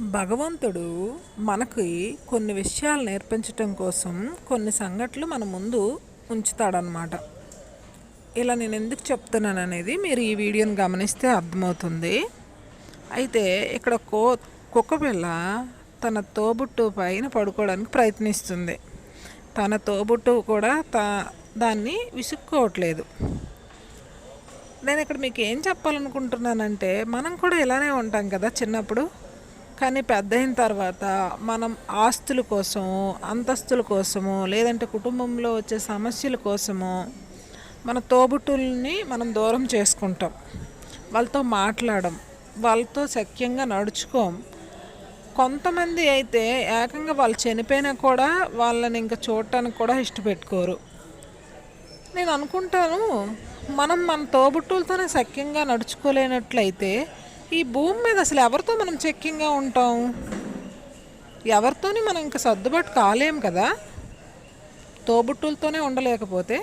భగవంతుడు మనకి కొన్ని విషయాలు నేర్పించటం కోసం కొన్ని సంఘటనలు మన ముందు ఉంచుతాడనమాట ఇలా నేను ఎందుకు చెప్తున్నాను అనేది మీరు ఈ వీడియోని గమనిస్తే అర్థమవుతుంది. అయితే ఇక్కడ కో కుక్క పిల్ల తన తోబుట్టు పైన పడుకోవడానికి ప్రయత్నిస్తుంది. తన తోబుట్టు కూడా తా దాన్ని విసుక్కోవట్లేదు. నేను ఇక్కడ మీకు ఏం చెప్పాలనుకుంటున్నానంటే మనం కూడా ఇలానే ఉంటాం కదా చిన్నప్పుడు? కానీ పెద్ద అయిన తర్వాత మనం ఆస్తుల కోసము అంతస్తుల కోసము లేదంటే కుటుంబంలో వచ్చే సమస్యల కోసము మన తోబుట్టుల్ని మనం దూరం చేసుకుంటాం. వాళ్ళతో మాట్లాడడం వాళ్ళతో సఖ్యంగా నడుచుకోం. కొంతమంది అయితే ఏకంగా వాళ్ళు చనిపోయినా కూడా వాళ్ళని ఇంకా చూడటానికి కూడా ఇష్టపెట్టుకోరు. నేను అనుకుంటాను మనం మన తోబుట్టులతోనే సఖ్యంగా నడుచుకోలేనట్లయితే ఈ భూమి మీద అసలు ఎవరితో మనం చెక్కింగ్గా ఉంటాం? ఎవరితోని మనం ఇంకా సర్దుబాటు కాలేం కదా? తోబుట్టులతోనే ఉండలేకపోతే?